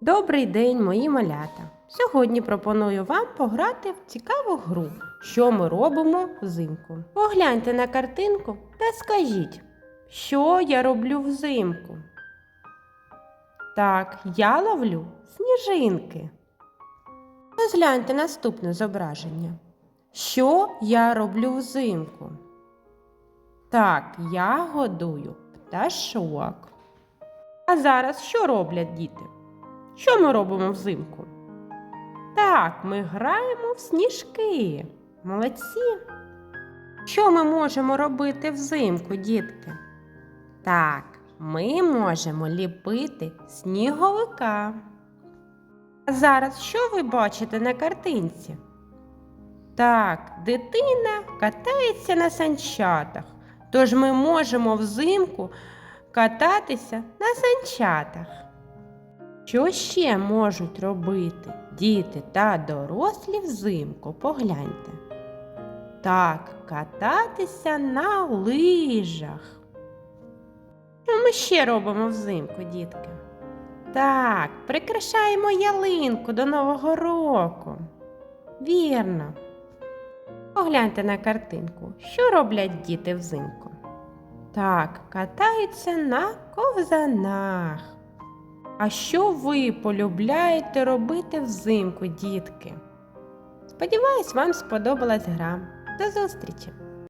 Добрий день, мої малята! Сьогодні пропоную вам пограти в цікаву гру, що ми робимо взимку. Погляньте на картинку та скажіть, що я роблю взимку. Так, я ловлю сніжинки. Розгляньте наступне зображення. Що я роблю взимку? Так, я годую пташок. А зараз що роблять діти? Що ми робимо взимку? Так, ми граємо в сніжки. Молодці. Що ми можемо робити взимку, дітки? Так, ми можемо ліпити сніговика. А зараз що ви бачите на картинці? Так, дитина катається на санчатах, тож ми можемо взимку кататися на санчатах. Що ще можуть робити діти та дорослі взимку? Погляньте. Так, кататися на лижах. Що ми ще робимо взимку, дітки? Так, прикрашаємо ялинку до Нового року. Вірно. Погляньте на картинку, що роблять діти взимку. Так, катаються на ковзанах. А що ви полюбляєте робити взимку, дітки? Сподіваюсь, вам сподобалась гра. До зустрічі!